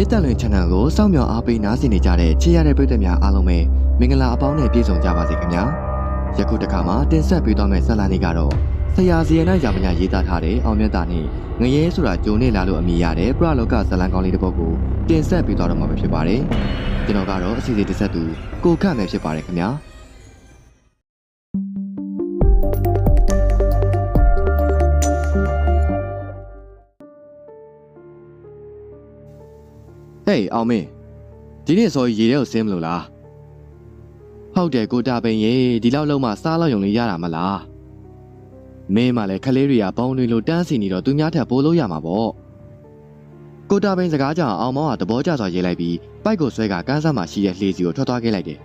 မြစ်တက်လွင် channel ကိုစောင့်မျှော်အားပေးနားဆင်နေကြတဲ့ချစ်ရတဲ့ပရိသတ်များအားလုံးပဲမင်္ဂလာအပေါင်းနဲ့ပြည့်စုံကြပါစေခင်ဗျာယခုတစ်ခါမှာတင်ဆက်ပေးသွားမယ့်ဆက်လာနေကတော့ဆရာဇီယနာရာမညာရေးသားထားတဲ့အောင်မြတ်တာနဲ့ငရဲဆိုတာဂျုံနေလာလို့အမည်ရတဲ့ပရလောကဇလံကောင်းလေးတစ်ပုဒ်ကိုတင်ဆက်ပေးသွားတော့မှာပဲဖြစ်ပါတယ်ကျွန်တော်ကတော့အစီအစဉ်တစ်ဆက်သူကိုခန့်မယ်ဖြစ်ပါတယ်ခင်ဗျာ ဟေးအောင်မင်းဒီနေ့စော်ရေထဲကိုဆင်းမလို့လားဟုတ်တယ်ကိုတာပင်ရေဒီလောက်လုံးမှစားလောက်ယုံလေးရတာမလားမင်းမှလည်းခလေးတွေကဘောင်းတွေလိုတန်းစီနေတော့သူများထက်ပိုလို့ရမှာပေါ့ကိုတာပင်စကားကြောင့်အောင်မောင်ကသဘောကျစွာရေးလိုက်ပြီးပိုက်ကိုဆွဲကကန်းစားမှရှိတဲ့လှေစီကိုထွက်သွားခဲ့လိုက်တယ်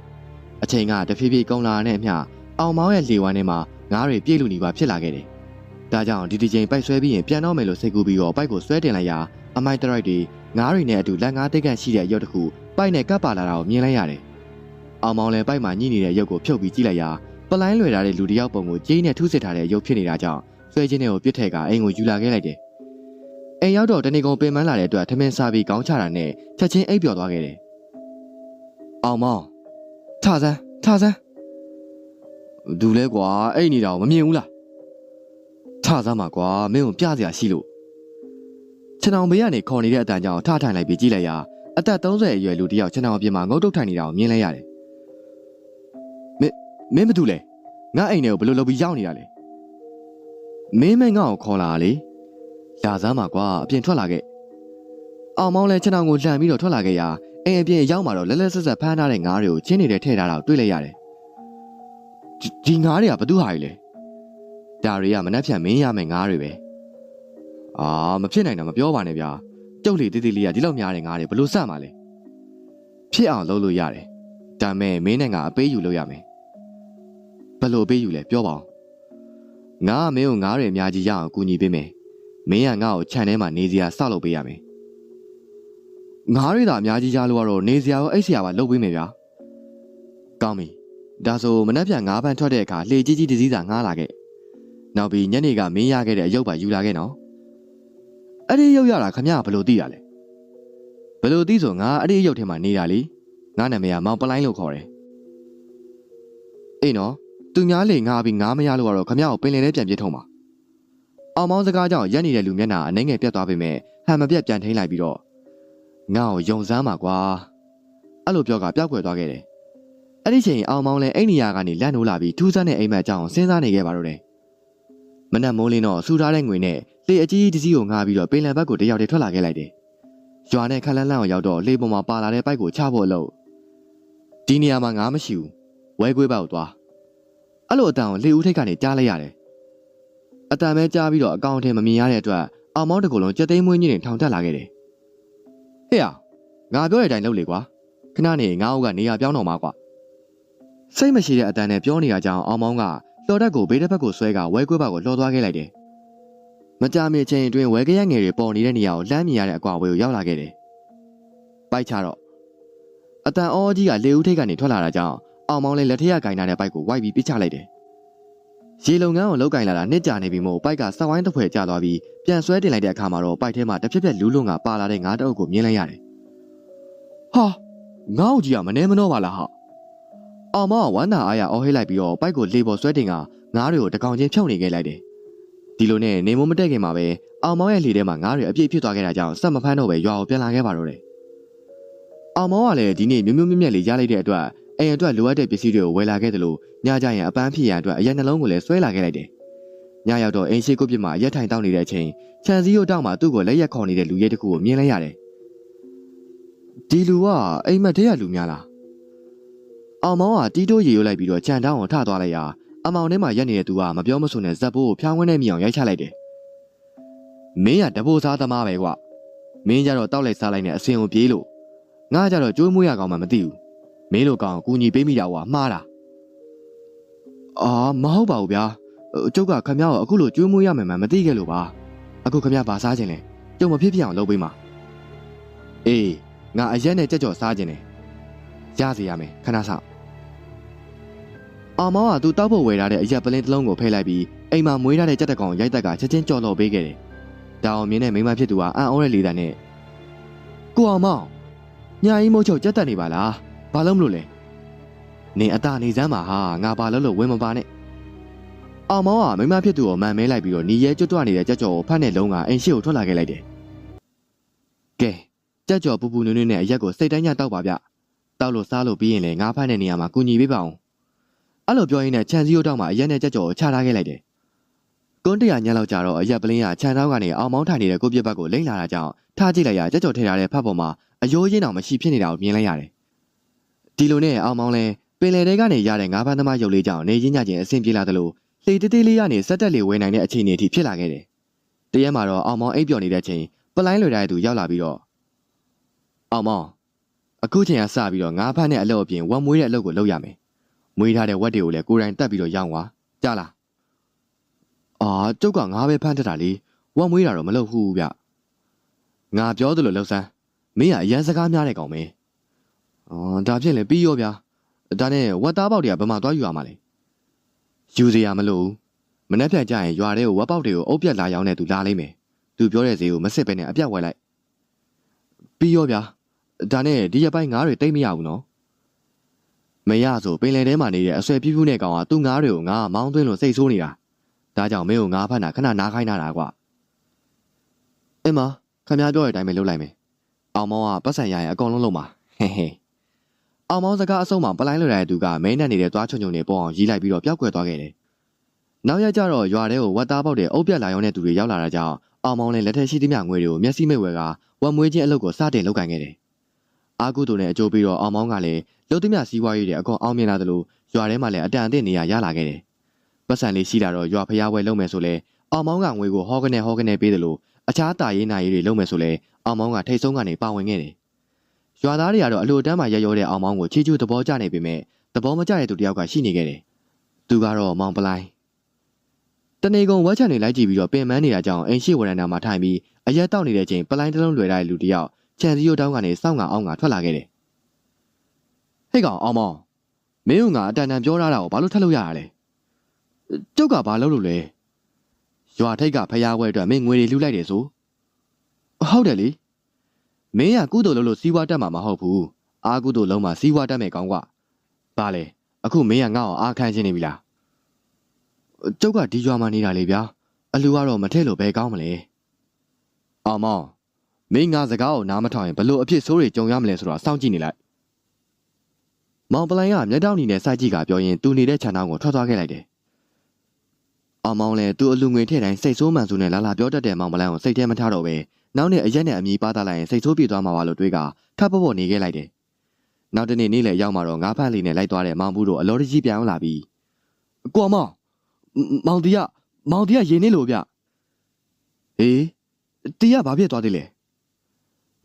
အချိန်ကတဖြည်းဖြည်းကုန်းလာတဲ့အမျှအောင်မောင်ရဲ့လှေဝမ်းထဲမှာငါးတွေပြည့်လူနေပါဖြစ်လာခဲ့တယ်ဒါကြောင့်ဒီဒီချိန်ပိုက်ဆွဲပြီးရင်ပြန်တော့မယ်လို့စိတ်ကူးပြီးတော့ပိုက်ကိုဆွဲတင်လိုက်ရာ အမိုက်တရိုက်တွေငါးတွေနဲ့အတူလက်ငါးတိတ်ကန့်ရှိတဲ့ရုပ်တစ်ခုပိုက်နဲ့ကပ်ပါလာတာကိုမြင်လိုက်ရတယ်။အောင်မောင်လည်းပိုက်မှာညှိနေတဲ့ရုပ်ကိုဖြုတ်ပြီးကြည့်လိုက်ရာပလိုင်းလွယ်ထားတဲ့လူတစ်ယောက်ပုံကိုကြေးနဲ့ထုစစ်ထားတဲ့ရုပ်ဖြစ်နေတာကြောင့်ဆွဲချင်းတွေကိုပြစ်ထက်ကအိမ်ကိုယူလာခဲ့လိုက်တယ်။အိမ်ရောက်တော့တနေကုန်ပင်ပန်းလာတဲ့အတွက်ထမင်းစားပြီးကောင်းချတာနဲ့ချက်ချင်းအိပ်ပျော်သွားခဲ့တယ်။အောင်မောင်ထဆန်းထဆန်းဒူလဲကွာအိတ်နေတာကိုမမြင်ဘူးလားထဆန်းမှာကွာမင်းကိုပြစရာရှိလို့ ခြံအောင်ဘေးကနေခေါ်နေတဲ့အတန်ကြောင့်ထထိုင်လိုက်ပြီးကြည့်လိုက်ရာအသက်30အရွယ်လူတစ်ယောက်ခြံအောင်အပြင်မှာငုတ်တုတ်ထိုင်နေတာကိုမြင်လိုက်ရတယ်။မင်းမင်းဘာတူလဲ။ငါအိမ်ထဲကိုဘယ်လိုလုပ်ပြီးရောက်နေတာလဲ။မင်းမငါ့ကိုခေါ်လာတာလေ။လာစမ်းပါကွာအပြင်ထွက်လာခဲ့။အောင်မောင်းလဲခြံအောင်ကိုလှန်ပြီးတော့ထွက်လာခဲ့ရာအိမ်အပြင်ရောက်မှာတော့လဲလဲဆက်ဆက်ဖမ်းထားတဲ့ငါးတွေကိုချင်းနေတဲ့ထည့်ထားတာကိုတွေ့လိုက်ရတယ်။ဒီဒီငါးတွေကဘသူဟာကြီးလဲ။ဒါတွေကမနှက်ဖြန်မင်းရမယ်ငါးတွေပဲ။ အာမဖြစ်နိုင်တာမပြောပါနဲ့ဗျာကျုပ်လေတေးသေးလေးကဒီလောက်များတယ်ငါးတယ်ဘလို့စမှာလဲဖြစ်အောင်လုပ်လို့ရတယ်ဒါမဲ့မင်းနဲ့ငါအပေးယူလို့ရမယ်ဘလို့အပေးယူလဲပြောပါဦးငါကမင်းကိုငါးရအများကြီးရအောင်ကူညီပေးမယ်မင်းကငါ့ကိုခြံထဲမှာနေစရာဆောက်လုပ်ပေးရမယ်ငါးရတာအများကြီးရလို့ကတော့နေစရာရောအိတ်စရာပါလုပ်ပေးမယ်ဗျာကောင်းပြီဒါဆိုမနှက်ပြန်ငါးပန်းထွက်တဲ့အခါလှေကြီးကြီးတစ်စီးစာငှားလာခဲ့နောက်ပြီးညနေကမင်းရခဲ့တဲ့အရုပ်ပါယူလာခဲ့နော် အဲ့ဒီရုပ်ရတာခမရဘယ်လိုသိရလဲဘယ်လိုသိဆိုငါအဲ့ဒီရုပ်ထဲမှာနေတာလေငါနာမည်ကမောင်ပလိုင်းလို့ခေါ်တယ်အေးနော်သူများလေငါပြီးငါမရလို့ကတော့ခမရကိုပင်လယ်ထဲပြန်ပြစ်ထုံးပါအောင်မောင်းစကားကြောင့်ရက်နေတဲ့လူမျက်နှာအနှဲငယ်ပြတ်သွားပေမဲ့ဟန်မပြတ်ပြန်ထိန်လိုက်ပြီးတော့ငါ့ကိုယုံစမ်းပါကွာအဲ့လိုပြောကပျောက်ကွယ်သွားခဲ့တယ်အဲ့ဒီချိန်အောင်မောင်းလည်းအိမ်နေရာကနေလန့်နိုးလာပြီးထူးဆန်းတဲ့အိမ်မက်အကြောင်းစဉ်းစားနေခဲ့ပါတော့တယ်မနက်မိုးလင်းတော့စူထားတဲ့ငွေနဲ့ လေအကြီးတစ်စီးကိုငှားပြီးတော့ပင်လယ်ဘက်ကိုတယောက်တည်းထွက်လာခဲ့လိုက်တယ်။ရွာနဲ့ခက်လန်းလန်းကိုရောက်တော့လေပေါ်မှာပါလာတဲ့ပိုက်ကိုချဖို့အလုပ်ဒီနေရာမှာငါမရှိဘူး။ဝဲကွေးဘက်ကိုသွား။အဲ့လိုအတန်ကိုလေဦးထိတ်ကနေကြားလိုက်ရတယ်။အတန်ပဲကြားပြီးတော့အကောင်အထင်မမြင်ရတဲ့အတွက်အောင်မောင်းတစ်ခုလုံးကြက်သိမ်းမွေးကြီးနဲ့ထောင်တက်လာခဲ့တယ်။ဟေ့ရငါပြောတဲ့အတိုင်းလုပ်လေကွာ။ခဏနေငါ့အုပ်ကနေရာပြောင်းတော့မှာကွာ။စိတ်မရှိတဲ့အတန်နဲ့ပြောနေတာကြောင့်အောင်မောင်းကလော်တက်ကိုဘေးတစ်ဖက်ကိုဆွဲကဝဲကွေးဘက်ကိုလှော်သွားခဲ့လိုက်တယ်။ မကြာမီချိန်အတွင်းဝဲကရက်ငယ်တွေပေါ်နေတဲ့နေရာကိုလှမ်းမြင်ရတဲ့အကွာဝေးကိုရောက်လာခဲ့တယ်။ပိုက်ချတော့အတန်အောကြီးကလေဦးထိတ်ကနေထွက်လာတာကြောင့်အောင်မောင်းလေးလက်ထက်ကင်ထားတဲ့ပိုက်ကိုဝိုက်ပြီးပစ်ချလိုက်တယ်။ရေလုံငန်းကိုလောက်ကင်လာတာနှစ်ကြာနေပြီမို့ပိုက်ကစက်ဝိုင်းတစ်ဖွဲကျသွားပြီးပြန်ဆွဲတင်လိုက်တဲ့အခါမှာတော့ပိုက်ထဲမှာတစ်ဖြက်ဖြက်လူးလုံးကပါလာတဲ့ငါးတအုပ်ကိုမြင်လိုက်ရတယ်။ဟာငါ့အုပ်ကြီးကမနှဲမနှောပါလားဟာ။အောင်မောင်းကဝမ်းသာအားရအော်ဟိလိုက်ပြီးတော့ပိုက်ကိုလေပေါ်ဆွဲတင်ကငါးတွေကိုတကောင်ချင်းဖြုတ်နေခဲ့လိုက်တယ်။ ဒီလိုနဲ့နေမိုးမတက်ခင်မှာပဲအောင်မောင်ရဲ့လှေထဲမှာငါးတွေအပြည့်ဖြစ်သွားခဲ့တာကြောင့်စက်မဖမ်းတော့ပဲရွာကိုပြန်လာခဲ့ပါတော့တယ်။အောင်မောင်ကလည်းဒီနေ့မျိုးမျိုးမြက်မြက်လေးရလိုက်တဲ့အတွက်အိမ်အတွက်လိုအပ်တဲ့ပစ္စည်းတွေကိုဝယ်လာခဲ့တယ်လို့ညကြရင်အပန်းဖြစ်ရန်အတွက်အရက်နှလုံးကိုလည်းဆွဲလာခဲ့လိုက်တယ်။ညရောက်တော့အိမ်ရှိကုတ်ပြစ်မှာရက်ထိုင်တောက်နေတဲ့အချိန်ခြံစည်းရိုးတောက်မှာသူ့ကိုလက်ရက်ခေါ်နေတဲ့လူရဲတစ်ခုကိုမြင်လိုက်ရတယ်။ဒီလူကအိမ်မက်ထဲကလူများလား။အောင်မောင်ကတီးတိုးရေရွတ်လိုက်ပြီးတော့ခြံတောင်းကိုထသွားလိုက်ရာ အမောင်ထဲမှာရက်နေတဲ့သူကမပြောမဆိုနဲ့ဇက်ဘိုးကိုဖျောင်းဝင်းနဲ့မြအောင်ရိုက်ချလိုက်တယ်။မင်းကတဘိုးစားသမားပဲကွ။မင်းကြတော့တောက်လိုက်စားလိုက်နဲ့အစင်ကိုပြေးလို့ငါကြတော့ကြိုးမွေးရကောင်မှမသိဘူး။မင်းလိုကောင်ကူညီပေးမိတာကွာမှားတာ။အာမဟုတ်ပါဘူးဗျာ။ကျုပ်ကခမ ्या ကိုအခုလိုကြိုးမွေးရမယ်မှမသိခဲ့လို့ပါ။အခုခမ ्या ဘာစားခြင်းလဲ။ကျုပ်မဖြစ်ဖြစ်အောင်လုပ်ပေးမှာ။အေးငါအရက်နဲ့ကြက်ကြော်စားခြင်းတယ်။ရစီရမယ်ခဏဆောက် အောင်မောင်ကသူတောက်ဖို့ဝယ်ထားတဲ့အရက်ပလင်းတစ်လုံးကိုဖိတ်လိုက်ပြီးအိမ်မှာမွေးထားတဲ့ကြက်တကောင်ရိုက်တက်ကချက်ချင်းကြော်လော်ပေးခဲ့တယ်။ဒါအောင်မြင်တဲ့မိန်းမဖြစ်သူကအံ့ဩတဲ့လေတံနဲ့ကိုအောင်မောင်ညာကြီးမိုးချုပ်ကြက်တက်နေပါလားဘာလို့မလို့လဲနေအတာနေစမ်းပါဟာငါဘာလို့လို့ဝင်မပါနဲ့အောင်မောင်ကမိမဖြစ်သူကိုမှန်မဲလိုက်ပြီးတော့ညီရဲကျွတ်တွနေတဲ့ကြက်ကြော်ကိုဖတ်တဲ့လုံးကအိမ်ရှိကိုထွက်လာခဲ့လိုက်တယ်ကဲကြက်ကြော်ပူပူနွေ့နွေ့နဲ့အရက်ကိုစိတ်တိုင်းညတောက်ပါဗျတောက်လို့စားလို့ပြီးရင်လည်းငါဖတ်တဲ့နေရာမှာကူညီပေးပါအောင် အဲ့လိုပြောရင်းနဲ့ခြံစည်းရိုးတောက်မှာအရက်နဲ့ကြက်ကြော်ကိုချထားခဲ့လိုက်တယ်ကွန်းတရာညက်လောက်ကြတော့အရက်ပလင်းကခြံထောက်ကနေအောင်မောင်းထိုင်နေတဲ့ကိုပြစ်ဘက်ကိုလိမ့်လာတာကြောင့်ထားကြည့်လိုက်ရကြက်ကြော်ထည့်ထားတဲ့ဖတ်ပေါ်မှာအယိုးရင်းအောင်မရှိဖြစ်နေတာကိုမြင်လိုက်ရတယ်ဒီလိုနဲ့အောင်မောင်းလဲပင်လယ်ထဲကနေရတဲ့ငါးဖမ်းသမားရုပ်လေးကြောင့်နေချင်းညချင်းအဆင်ပြေလာသလိုလှေတေးသေးလေးကနေစက်တက်လေးဝဲနိုင်တဲ့အခြေအနေအထိဖြစ်လာခဲ့တယ်တရက်မှာတော့အောင်မောင်းအိပ်ပျော်နေတဲ့အချိန်ပလိုင်းလွယ်တဲ့သူရောက်လာပြီးတော့အောင်မောင်းအခုချိန်ကစပြီးတော့ငါးဖမ်းတဲ့အလုပ်အပြင်ဝက်မွေးတဲ့အလုပ်ကိုလုပ်ရမယ် မွေးထားတဲ့ဝက်တွေကိုလည်းကိုယ်တိုင်တက်ပြီးတော့ရောင်းသွားကြားလားအာကျုပ်ကငါးပဲဖမ်းတတ်တာလေဝက်မွေးတာတော့မလုပ်ဘူးဗျငါပြောသလိုလှုပ်ဆန်းမင်းကအရန်စကားများတဲ့ကောင်ပဲအော်ဒါဖြစ်ရင်ပြီးရောဗျာဒါနဲ့ဝက်သားပေါက်တွေကဘယ်မှာသွားယူရမှာလဲယူစရာမလိုဘူးမနေ့ပြန်ကြရင်ရွာထဲကိုဝက်ပေါက်တွေကိုအုပ်ပြက်လာရောက်နေသူလာလိမ့်မယ်သူပြောတဲ့ဈေးကိုမစစ်ပဲနဲ့အပြတ်ဝယ်လိုက်ပြီးရောဗျာဒါနဲ့ဒီရက်ပိုင်းငါးတွေတိတ်မရဘူးနော် မရဆိုပင်လယ်ထဲမှာနေတဲ့အဆွဲပြူးပြူးနဲ့ကောင်ကသူ့ငါးတွေကိုငါမောင်းသွင်းလို့စိတ်ဆိုးနေတာဒါကြောင့်မင်းကိုငါးဖတ်တာခဏနားခိုင်းတာကွာအင်းမခင်ဗျားပြောတဲ့အတိုင်းပဲလုပ်လိုက်မယ်အောင်မောင်ကပတ်စံရရင်အကုန်လုံးလုံးပါဟဲဟဲအောင်မောင်စကားအဆုံးမှာပလိုင်းလွယ်တဲ့သူကမဲနဲ့နေတဲ့သွားချုံချုံနေပေါ်အောင်ရီးလိုက်ပြီးတော့ပျောက်ကွယ်သွားခဲ့တယ်နောက်ရက်ကျတော့ရွာထဲကိုဝတ်သားပေါက်တဲ့အုပ်ပြက်လာရောင်းတဲ့သူတွေရောက်လာတာကြောင့်အောင်မောင်လည်းလက်ထက်ရှိသမျှငွေတွေကိုမျက်စိမိတ်ဝဲကဝက်မွေးခြင်းအလုပ်ကိုစတင်လုပ်ကင်ခဲ့တယ် အာကုတူနဲ့အကျိုးပြီးတော့အောင်မောင်ကလည်းလုံသမျှစီးပွားရေးတွေအကုန်အောင်မြင်လာသလိုရွာထဲမှာလည်းအတန်အသင့်နေရရလာခဲ့တယ်ပတ်စံလေးရှိလာတော့ရွာဖျားဝဲလုပ်မယ်ဆိုလဲအောင်မောင်ကငွေကိုဟောကနေဟောကနေပေးတယ်လို့အခြားတာရေးနာရေးတွေလုပ်မယ်ဆိုလဲအောင်မောင်ကထိတ်ဆုံးကနေပါဝင်ခဲ့တယ်ရွာသားတွေကတော့အလိုတန်းမှာရရောတဲ့အောင်မောင်ကိုချီချူသဘောကျနေပေမဲ့သဘောမကျတဲ့သူတယောက်ကရှိနေခဲ့တယ်သူကတော့မောင်ပလိုင်းတနေကုန်ဝက်ချန်တွေလိုက်ကြည့်ပြီးတော့ပင်မနေတာကြောင့်အိမ်ရှိဝရန်နာမှာထိုင်ပြီးအရက်တောက်နေတဲ့ချိန်ပလိုင်းတစ်လုံးလွယ်တဲ့လူတယောက် ခြံစည်းရိုးတောင်းကနေစောင့်ငါအောင်ငါထွက်လာခဲ့တယ်ဟဲ့ကောင်အောင်မောင်မင်းကငါအတန်တန်ပြောထားတာကိုဘာလို့ထက်လို့ရရလဲကျုပ်ကဘာလုပ်လို့လဲရွာထိတ်ကဖျားဝဲအတွက်မင်းငွေတွေလှူလိုက်တယ်ဆိုဟုတ်တယ်လေမင်းကကုသိုလ်လုပ်လို့စီးပွားတက်မှာမဟုတ်ဘူးအာကုသိုလ်လုံးမှာစီးပွားတက်မယ်ကောင်းကွာဘာလဲအခုမင်းကငါ့ကိုအားခံချင်းနေပြီလားကျုပ်ကဒီရွာမှာနေတာလေဗျာအလူကတော့မထည့်လို့ဘယ်ကောင်းမလဲအောင်မောင် မင်းငါစကားကိုနားမထောင်ရင်ဘလို့အဖြစ်ဆိုးတွေကြုံရမလဲဆိုတော့စောင့်ကြည့်နေလိုက်မောင်ပလိုင်းကမျက်တောင်နေနဲ့စိုက်ကြည့်ကပြောရင်သူနေတဲ့ခြံသားကိုထွက်သွားခဲ့လိုက်တယ်အောင်မောင်လည်းသူ့အလူငွေထည့်တိုင်းစိတ်ဆိုးမှန်စုနဲ့လာလာပြောတတ်တဲ့မောင်ပလိုင်းကိုစိတ်ထဲမထားတော့ပဲနောက်နဲ့အရက်နဲ့အမီပါသားလိုက်ရင်စိတ်ဆိုးပြေသွားမှာပါလို့တွေးကထပ်ပေါ်ပေါ်နေခဲ့လိုက်တယ်နောက်တနေ့နေ့လယ်ရောက်မှတော့ငါးဖက်လေးနဲ့လိုက်သွားတဲ့မောင်ဘူးတို့အလော်တကြီးပြန်လာပြီးကိုမောင်မောင်တီးကမောင်တီးကရေနေလို့ဗျဟေးတီးကဘာဖြစ်သွားသေးလဲ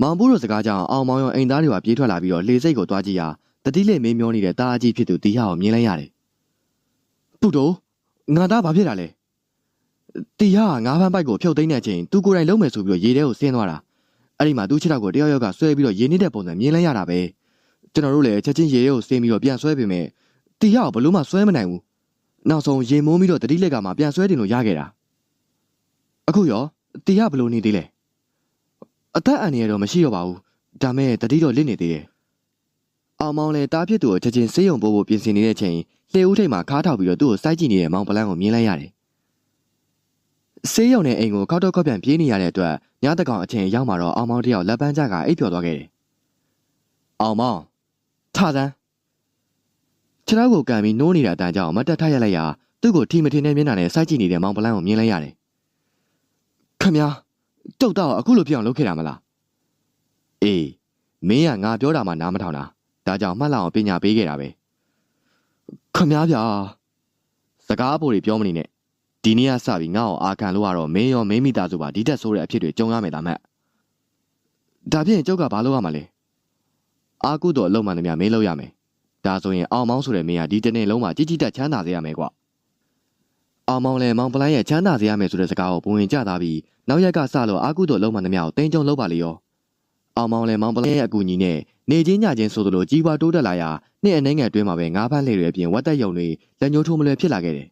မောင်ဘူးတို့စကားကြောင့်အောင်မောင်ရောအိမ်သားတွေကပြေးထွက်လာပြီးတော့လေစိတ်ကိုသွားကြည့်ရာတတိလက်မင်းမျောနေတဲ့တာအကြီးဖြစ်သူတီးဟကိုမြင်လိုက်ရတယ်ပုတိုငါသားဘာဖြစ်တာလဲတီးဟကငါးဖမ်းပိုက်ကိုဖြုတ်သိမ်းတဲ့အချိန်သူကိုယ်တိုင်လုံးမယ်ဆိုပြီးတော့ရေထဲကိုဆင်းသွားတာအဲ့ဒီမှာသူ့ခြေထောက်ကိုတယောက်ယောက်ကဆွဲပြီးတော့ရေနေတဲ့ပုံစံမြင်လိုက်ရတာပဲကျွန်တော်တို့လည်းချက်ချင်းရေထဲကိုဆင်းပြီးတော့ပြန်ဆွဲပေမဲ့တီးဟကိုဘလို့မှဆွဲမနိုင်ဘူးနောက်ဆုံးရေမိုးပြီးတော့တတိလက်ကမှပြန်ဆွဲတင်လို့ရခဲ့တာအခုရောတီးဟဘလို့နေသေးလဲ အသက်အန္တရာယ်တော့မရှိတော့ပါဘူးဒါမဲ့တတိတော့လစ်နေသေးတယ်အောင်မောင်လည်းတားဖြစ်သူကိုချက်ချင်းစေးရုံပို့ဖို့ပြင်ဆင်နေတဲ့ချိန်လှေဦးထိပ်မှာခါထောက်ပြီးတော့သူ့ကိုစိုက်ကြည့်နေတဲ့မောင်ပလန်းကိုမြင်လိုက်ရတယ်ဆေးရုံနဲ့အိမ်ကိုခောက်တော့ခောက်ပြန်ပြေးနေရတဲ့အတွက်ညတကောင်အချိန်ရောက်မှာတော့အောင်မောင်တယောက်လက်ပန်းကျကအိပ်ပျော်သွားခဲ့တယ်။အောင်မောင်ထသန်းခြေထောက်ကိုကန်ပြီးနိုးနေတာအတန်ကြောင့်မတက်ထရလိုက်ရာသူ့ကိုထီမထင်တဲ့မျက်နှာနဲ့စိုက်ကြည့်နေတဲ့မောင်ပလန်းကိုမြင်လိုက်ရတယ်။ခမညာ တုတ်တော့အခုလိုပြောင်းလုပ်ခဲ့တာမလား။အေးမင်းကငါပြောတာမှနားမထောင်တာ။ဒါကြောင့်မှတ်လောက်အောင်ပညာပေးခဲ့တာပဲ။ခမညာဗျာစကားအပေါ်တွေပြောမနေနဲ့ဒီနေ့ကစပြီးငါ့ကိုအာခံလို့ကတော့မင်းရောမင်းမိသားစုပါဒီတက်ဆိုးတဲ့အဖြစ်တွေကြုံရမယ်ဒါမှတ်ဒါဖြင့်ကျုပ်ကဘာလုပ်ရမှာလဲအာကုတော့အလုံးမှန်သမျှမင်းလုပ်ရမယ်ဒါဆိုရင်အောင်မောင်းဆိုတဲ့မင်းကဒီတနေ့လုံးမှာကြီးကြီးတက်ချမ်းသာစေရမယ်ကွာ အောင်မောင်းလည်းမောင်ပလိုင်းရဲ့ချမ်းသာစေရမယ်ဆိုတဲ့စကားကိုပုံဝင်ကြသားပြီးနောက်ရက်ကစလို့အာကုတော့အလုံးမှန်သမျှကိုတင်းကြုံလုပ်ပါလေရောအောင်မောင်းလည်းမောင်ပလိုင်းရဲ့အကူအညီနဲ့နေချင်းညချင်းဆိုသလိုကြီးပွားတိုးတက်လာရာနှစ်အနှဲငယ်အတွင်းမှာပဲငါးဖမ်းလှေတွေအပြင်ဝတ်တက်ယုံတွေလက်ညှိုးထိုးမလွယ်ဖြစ်လာခဲ့တယ်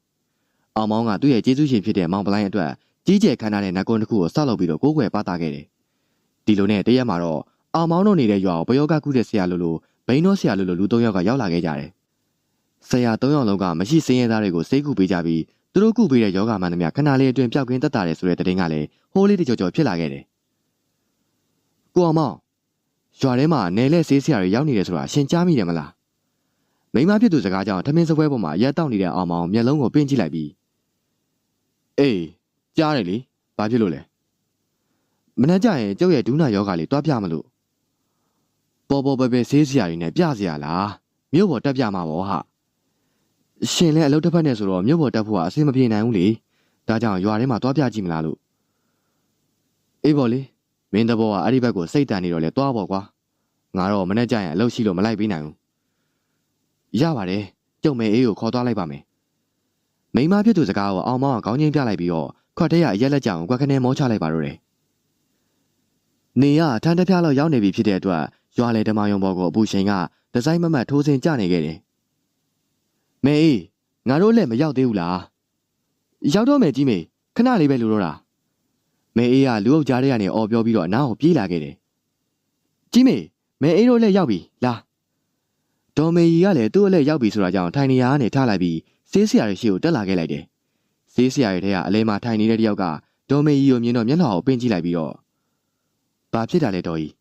အောင်မောင်းကသူ့ရဲ့ကျေးဇူးရှင်ဖြစ်တဲ့မောင်ပလိုင်းအတွက်ကြီးကျယ်ခမ်းနားတဲ့နဂွန်တစ်ခုကိုဆောက်လုပ်ပြီးတော့ကိုးကွယ်ပါတာခဲ့တယ်။ဒီလိုနဲ့တရက်မှာတော့အောင်မောင်းတို့နေတဲ့ရွာကိုဘယောကကုတဲ့ဆရာလိုလိုဘိန်းတော်ဆရာလိုလိုလူ၃ယောက်ကရောက်လာခဲ့ကြတယ်။ဆရာ၃ယောက်လုံးကမရှိစင်းရဲသားတွေကိုစိတ်ကူပေးကြပြီး သူတို့ကုပေးတဲ့ယောဂမှန်သမျှခဏလေးအတွင်းပျောက်ကင်းတက်တာတယ်ဆိုတဲ့သတင်းကလည်းဟိုးလေးတကြောကြောဖြစ်လာခဲ့တယ်။ကိုအောင်မောင်းရွာထဲမှာနယ်လဲဆေးဆရာတွေရောက်နေတယ်ဆိုတာရှင်ကြားမိတယ်မလား။မိမဖြစ်သူစကားကြောင့်ထမင်းစပွဲပေါ်မှာရက်တောက်နေတဲ့အောင်မောင်းမျက်လုံးကိုပင့်ကြည့်လိုက်ပြီးအေးကြားတယ်လေဘာဖြစ်လို့လဲမနှက်ကြရင်ကျုပ်ရဲ့ဒူးနာယောဂလေးတွားပြမလို့ပေါ်ပေါ်ပဲပဲဆေးဆရာကြီးနဲ့ပြစရာလားမြို့ပေါ်တက်ပြမှာပေါ့ဟာ ရှင်လည်းအလုပ်တစ်ဖက်နဲ့ဆိုတော့မြို့ပေါ်တက်ဖို့ကအဆင်မပြေနိုင်ဘူးလေဒါကြောင့်ရွာထဲမှာတွားပြကြည့်မလားလို့အေးပေါ့လေမင်းတဘောကအဲ့ဒီဘက်ကိုစိတ်တန်နေတော့လေတွားပေါ့ကွာငါတော့မနှက်ကြရင်အလုပ်ရှိလို့မလိုက်ပေးနိုင်ဘူးရပါတယ်ကျုံမဲအေးကိုခေါ်သွားလိုက်ပါမယ်မိန်းမဖြစ်သူစကားကိုအောင်မောင်းကခေါင်းချင်းပြလိုက်ပြီးတော့ခွက်ထဲရအရက်လက်ကြောင်ကွက်ခနဲမောချလိုက်ပါတော့တယ်။နေရထန်းတစ်ပြားလောက်ရောက်နေပြီဖြစ်တဲ့အတွက်ရွာလေဓမ္မယုံဘော်ကိုအပူရှင်ကဒီဇိုင်းမမတ်ထိုးစင်ကြနေခဲ့တယ်။ မေအေးငါတို့လည်းမရောက်သေးဘူးလား။ရောက်တော့မယ်ကြီးမေခဏလေးပဲလူတော့တာ။မေအေးကလူအုပ်ကြားထဲကနေအော်ပြောပြီးတော့အနားကိုပြေးလာခဲ့တယ်။ကြီးမေမေအေးတို့လည်းရောက်ပြီလား။ဒေါ်မေကြီးကလည်းသူ့အလက်ရောက်ပြီဆိုတာကြောင့်ထိုင်နေရာကနေထားလိုက်ပြီးဆေးဆရာရဲ့ရှေ့ကိုတက်လာခဲ့လိုက်တယ်။ဆေးဆရာရဲ့ထဲကအလဲမှာထိုင်နေတဲ့တယောက်ကဒေါ်မေကြီးကိုမြင်တော့မျက်နှာကိုပင်းကြည့်လိုက်ပြီးတော့ဘာဖြစ်တာလဲတော်ကြီး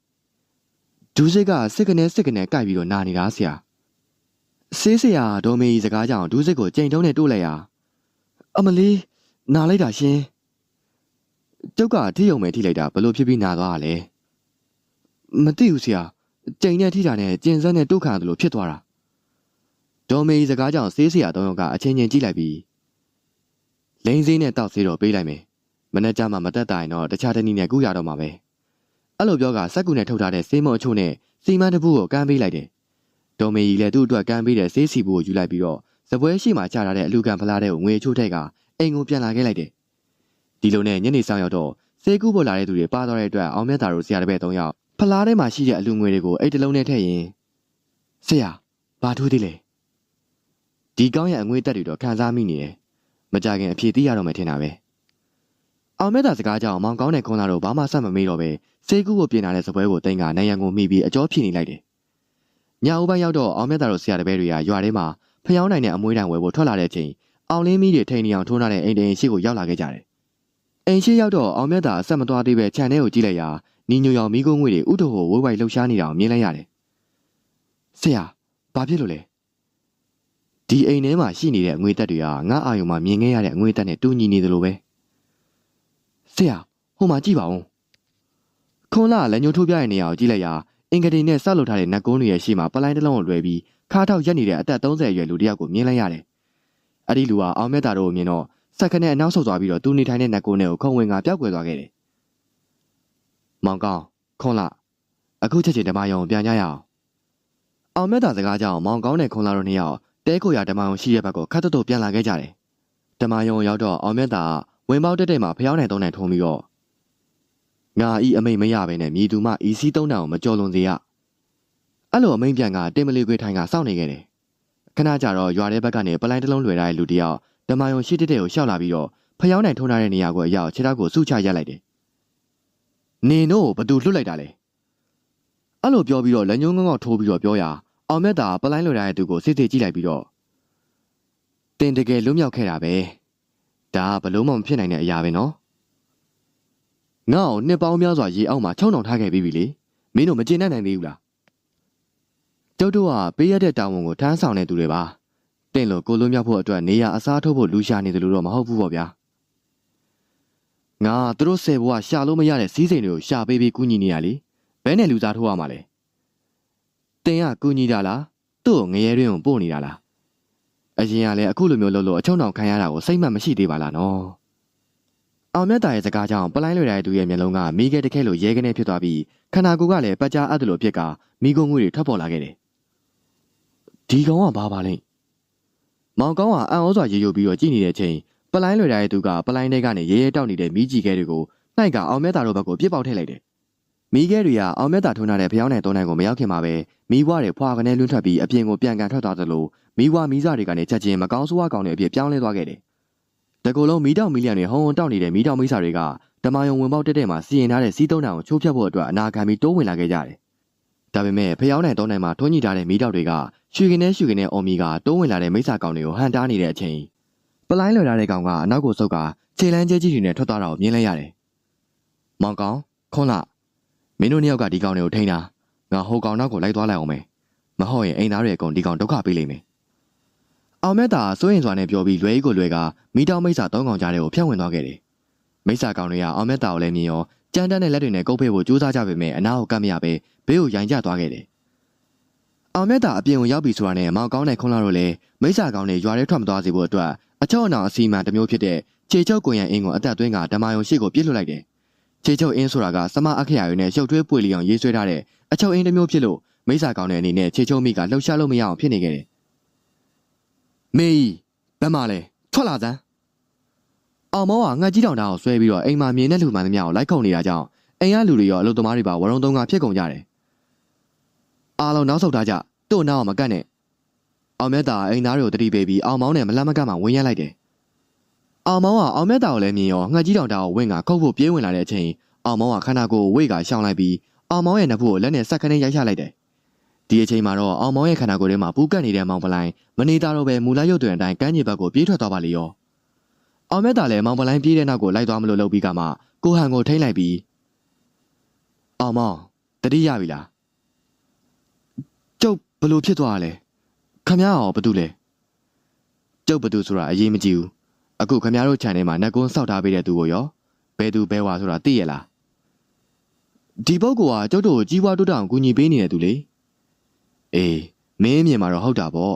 ။ဒူးစိတ်ကစစ်ကနေစစ်ကနေကြိုက်ပြီးတော့နာနေတာဆရာ။ ဆေးဆရာဒေါ်မေကြီးစကားကြောင့်ဒူးစိတ်ကိုကြိမ်တုံးနဲ့တိုးလိုက်ရ။အမလေးနာလိုက်တာရှင်။ကျုပ်ကထိယုံမယ်ထိလိုက်တာဘလို့ဖြစ်ပြီးနာသွားတာလဲ။မသိဘူးဆရာ။ကြိမ်နဲ့ထိတာနဲ့ကျင်စက်နဲ့တုတ်ခံတယ်လို့ဖြစ်သွားတာ။ဒေါ်မေကြီးစကားကြောင့်ဆေးဆရာတောင်းယောက်ကအချင်းချင်းကြည့်လိုက်ပြီးလိန်စင်းနဲ့တောက်ဆေးတော့ပေးလိုက်မယ်မနေ့ကမှမတက်တာရင်တော့တခြားတနည်းနဲ့ကုရတော့မှာပဲအဲ့လိုပြောကစက်ကူနဲ့ထုတ်ထားတဲ့ဆေးမုံအချို့နဲ့စီမံတပူကိုကမ်းပေးလိုက်တယ် ဒေါ်မေကြီးလည်းသူ့အတွက်ကမ်းပေးတဲ့ဆေးစီဘူးကိုယူလိုက်ပြီးတော့စပွဲရှိမှချထားတဲ့အလူကန်ဖလားတဲ့ကိုငွေအချို့ထက်ကအိမ်ကိုပြန်လာခဲ့လိုက်တယ်ဒီလိုနဲ့ညနေဆောင်ရောက်တော့ဆေးကူပေါ်လာတဲ့သူတွေပါသွားတဲ့အတွက်အောင်မြတ်တာတို့ဆရာတပည့်၃ယောက်ဖလားထဲမှာရှိတဲ့အလူငွေတွေကိုအိတ်တလုံးနဲ့ထည့်ရင်ဆရာဘာထူးသေးလဲဒီကောင်းရဲ့အငွေတက်တွေတော့ခံစားမိနေတယ်။မကြခင်အဖြေသိရတော့မယ်ထင်တာပဲ။အောင်မဲတာစကားကြောင့်မောင်ကောင်းတဲ့ခွန်လာတော့ဘာမှဆက်မမေးတော့ပဲစေကူကိုပြင်လာတဲ့စပွဲကိုတင်ကနိုင်ရန်ကိုမိပြီးအကြောဖြည့်နေလိုက်တယ်။ ညအိုးပိုင်းရောက်တော့အောင်မဲတာတို့ဆရာတပည့်တွေကရွာထဲမှာဖျောင်းနိုင်တဲ့အမွေးတိုင်ဝယ်ဖို့ထွက်လာတဲ့အချိန်အောင်လင်းမီးတွေထိန်နေအောင်ထိုးထားတဲ့အိမ်တိန်ရှိကိုရောက်လာခဲ့ကြတယ်။အိမ်ရှိရောက်တော့အောင်မဲတာအဆက်မသွားသေးပဲခြံထဲကိုကြည့်လိုက်ရာနီညိုရောင်မိကုန်းငွေတွေဥတုဟိုဝိုးဝိုက်လှုပ်ရှားနေတာကိုမြင်လိုက်ရတယ်။ဆရာဘာဖြစ်လို့လဲ။ဒီအိမ်ထဲမှာရှိနေတဲ့အငွေတက်တွေကငါအာယုံမှာမြင်ခဲ့ရတဲ့အငွေတက်နဲ့တူညီနေသလိုပဲဆရာဟိုမှာကြည့်ပါဦးခွန်လာလက်ညှိုးထိုးပြတဲ့နေရာကိုကြည့်လိုက်ရာ အင်္ဂတိနဲ့ဆက်လုပ်ထားတဲ့နတ်ကုန်းတွေရဲ့ရှေ့မှာပလိုင်းတစ်လုံးကိုလွှဲပြီးခါထောက်ရက်နေတဲ့အသက်30အရွယ်လူတစ်ယောက်ကိုမြင်လိုက်ရတယ်အဲ့ဒီလူကအောင်မြတ်တာတို့ကိုမြင်တော့စက္ကနဲ့အနောက်ဆုတ်သွားပြီးတော့သူနေထိုင်တဲ့နတ်ကုန်းတွေကိုခုံဝင်ကပျောက်ကွယ်သွားခဲ့တယ်မောင်ကောင်းခွန်လာအခုချက်ချင်းဓမ္မယုံကိုပြန်ကြရအောင်အောင်မြတ်တာစကားကြောင့်မောင်ကောင်းနဲ့ခွန်လာတို့နှစ်ယောက်တဲကိုရဓမ္မယုံရှိတဲ့ဘက်ကိုခတ်တုတ်တုတ်ပြန်လာခဲ့ကြတယ်။ဓမ္မယုံရောက်တော့အောင်မြတ်တာကဝင်ပေါက်တက်တဲ့မှာဖျောင်းနိုင်သုံးနိုင်ထုံးပြီးတော့ ငါဤအမိတ်မရဘဲနဲ့မြည်သူမဤစည်းသုံးတန်ကိုမကြော်လွန်စေရ။အဲ့လိုအမိတ်ပြန်ကတင်မလီခွေထိုင်ကစောင့်နေခဲ့တယ်။ခဏကြာတော့ရွာတဲ့ဘက်ကနေပလိုင်းတစ်လုံးလွယ်ထားတဲ့လူတစ်ယောက်ဓမ္မယုံရှိတဲ့တဲ့ကိုရှောက်လာပြီးတော့ဖျောင်းနိုင်ထုံးထားတဲ့နေရာကိုအရောက်ခြေထောက်ကိုစုချရက်လိုက်တယ်။နင်တို့ဘသူလွတ်လိုက်တာလဲ။အဲ့လိုပြောပြီးတော့လက်ညှိုးငေါငေါထိုးပြီးတော့ပြောရာအောင်မြတ်တာပလိုင်းလွယ်ထားတဲ့သူကိုစစ်စစ်ကြည့်လိုက်ပြီးတော့တင်တကယ်လွတ်မြောက်ခဲ့တာပဲဒါကဘလို့မှမဖြစ်နိုင်တဲ့အရာပဲနော် ငါ့ကိုနှစ်ပေါင်းများစွာရေအောက်မှာချုံနှောင်ထားခဲ့ပြီးပြီလေမင်းတို့မကျေနပ်နိုင်သေးဘူးလားကျုပ်တို့ကပေးရတဲ့တာဝန်ကိုထမ်းဆောင်နေသူတွေပါတင့်လို့ကိုလွတ်မြောက်ဖို့အတွက်နေရာအစားထိုးဖို့လူရှာနေတယ်လို့တော့မဟုတ်ဘူးပေါ့ဗျာငါသူတို့ဆယ်ဘဝရှာလို့မရတဲ့စီးစိမ်တွေကိုရှာပေးပြီးကူညီနေရလေဘဲနဲ့လူစားထိုးရမှာလဲတင်ကကူညီတာလားသူ့ကိုငရဲတွင်းကိုပို့နေတာလားအရင်ကလည်းအခုလိုမျိုးလုပ်လို့အချုံအောင်ခံရတာကိုစိတ်မှတ်မရှိသေးပါလားနော် အောင်မြတ်တာရဲ့စကားကြောင့်ပလိုင်းလွယ်တဲ့သူရဲ့မျက်လုံးကမိခဲတခဲလိုရဲကနေဖြစ်သွားပြီးခန္ဓာကိုယ်ကလည်းပတ်ကြားအပ်တယ်လို့ဖြစ်ကမိကုန်းငွေတွေထွက်ပေါ်လာခဲ့တယ်ဒီကောင်ကဘာပါလဲမောင်ကောင်းကအံ့ဩစွာရေယိုပြီးတော့ကြည့်နေတဲ့အချိန်ပလိုင်းလွယ်တဲ့သူကပလိုင်းထဲကနေရဲရဲတောက်နေတဲ့မိကြီးခဲတွေကိုနှိုက်ကအောင်မြတ်တာတို့ဘက်ကိုပြစ်ပေါက်ထည့်လိုက်တယ်မိခဲတွေကအောင်မြတ်တာထုံးထားတဲ့ဖျောင်းနယ်သုံးနိုင်ကိုမရောက်ခင်မှာပဲမိဘွားတွေဖွာကနေလွန်းထွက်ပြီးအပြင်ကိုပြန်ကန်ထွက်သွားသလိုမိဘွားမိစားတွေကနေချက်ချင်းမကောင်းဆိုးဝါးကောင်တွေအဖြစ်ပြောင်းလဲသွားခဲ့တယ်။ တကူလုံးမီတောင်မီလျံတွေဟုံဟုံတောက်နေတဲ့မီတောင်မိစားတွေကဓမ္မယုံဝင်ပေါက်တက်တဲ့မှာစီရင်ထားတဲ့စီးသုံးတံကိုချိုးဖျက်ဖို့အတွက်အနာခံပြီးတိုးဝင်လာခဲ့ကြတယ်ဒါပေမဲ့ဖျောင်းနိုင်တောနိုင်မှာထွန်းညှိထားတဲ့မီးတောက်တွေကရွှေကင်းနဲ့ရွှေကင်းနဲ့အော်မီကတိုးဝင်လာတဲ့မိစ္ဆာကောင်တွေကိုဟန်တားနေတဲ့အချိန်ပလိုင်းလွယ်လာတဲ့ကောင်ကအနောက်ကိုဆုတ်ကခြေလမ်းကျဲကြီးတွေနဲ့ထွက်သွားတာကိုမြင်လိုက်ရတယ်။မောင်ကောင်ခွန်းလာမင်းတို့နှစ်ယောက်ကဒီကောင်တွေကိုထိန်းတာငါဟိုကောင်နောက်ကိုလိုက်သွားလိုက်အောင်မယ်။မဟုတ်ရင်အိမ်သားတွေအကုန်ဒီကောင်ဒုက္ခပေးလိမ့်မယ်။ အောင်မြတ်တာစိုးရင်စွာနဲ့ပြောပြီးလွဲကြီးကိုလွဲကမီးတောက်မိစ္ဆာသုံးကောင်ကြားတွေကိုဖျက်ဝင်သွားခဲ့တယ်။မိစ္ဆာကောင်တွေကအောင်မြတ်တာကိုလည်းမြင်ရောကြမ်းတမ်းတဲ့လက်တွေနဲ့ကုပ်ဖေးဖို့ကြိုးစားကြပေမဲ့အနာကိုကပ်မရပဲဘေးကိုရိုင်ကျသွားခဲ့တယ်။အောင်မြတ်တာအပြင်ကိုရောက်ပြီဆိုတာနဲ့မောင်ကောင်းတဲ့ခွန်းလာတို့လည်းမိစ္ဆာကောင်တွေရွာထဲထွက်မသွားစေဖို့အတွက်အချော့အနောင်အစီအမံတစ်မျိုးဖြစ်တဲ့ခြေချုပ်ကိုရန်အင်းကိုအသက်သွင်းကဓမာယုံရှိကိုပြစ်လွတ်လိုက်တယ်။ခြေချုပ်အင်းဆိုတာကစမအခရာရွေနဲ့ရုပ်ထွေးပွေလီအောင်ရေးဆွဲထားတဲ့အချုပ်အင်းတစ်မျိုးဖြစ်လို့မိစ္ဆာကောင်တဲ့အနေနဲ့ခြေချုပ်မိကလှုပ်ရှားလို့မရအောင်ဖြစ်နေခဲ့တယ်။ မေးဘယ်မှာလဲထွက်လာစမ်းအောင်မောကငှက်ကြီးတောင်တောင်ကိုဆွဲပြီးတော့အိမ်မှာမြင်တဲ့လူမှန်သမျှကိုလိုက်ခုန်နေတာကြောင့်အိမ်ကလူတွေရောအလုပ်သမားတွေပါဝရုံသုံးကဖြစ်ကုန်ကြတယ်။အားလုံးနောက်ဆုတ်ထားကြတို့နောက်အောင်မကတ်နဲ့အောင်မြတ်တာအိမ်သားတွေကိုတတိပေးပြီးအောင်မောင်းနဲ့မလတ်မကတ်မှဝင်ရလိုက်တယ်။အောင်မောင်းကအောင်မြတ်တာကိုလည်းမြင်ရောငှက်ကြီးတောင်တောင်ကိုဝင့်ကခုတ်ဖို့ပြေးဝင်လာတဲ့အချိန်အောင်မောင်းကခန္ဓာကိုယ်ကိုဝိတ်ကရှောင်လိုက်ပြီးအောင်မောင်းရဲ့နဖူးကိုလက်နဲ့စက်ခနဲ့ရိုက်ချလိုက်တယ်။ ဒီအချိန်မှာတော့အောင်မောင်းရဲ့ခန္ဓာကိုယ်ထဲမှာပူးကပ်နေတဲ့မောင်ပလိုင်းမနေတာတော့ပဲမူလာရုပ်တွင်အတိုင်းကမ်းခြေဘက်ကိုပြေးထွက်သွားပါလေရော။အောင်မြတ်တာလည်းမောင်ပလိုင်းပြေးတဲ့နောက်ကိုလိုက်သွားမလို့လုပ်ပြီးကမှကိုဟန်ကိုထိမ့်လိုက်ပြီးအောင်မောင်းတတိယပြီလားကျုပ်ဘလို့ဖြစ်သွားရလဲခမရအောင်ဘာတူလဲကျုပ်ဘာတူဆိုတာအရေးမကြီးဘူးအခုခမရတို့ channel မှာနှက်ကွန်းစောက်ထားပေးတဲ့သူကိုရောဘယ်သူဘဲဝါဆိုတာသိရလားဒီပုဂ္ဂိုလ်ကကျုပ်တို့ကိုကြီးပွားတိုးတက်အောင်ကူညီပေးနေတဲ့သူလေ အေးမင်းအမြင်မှာတော့ဟုတ်တာပေါ့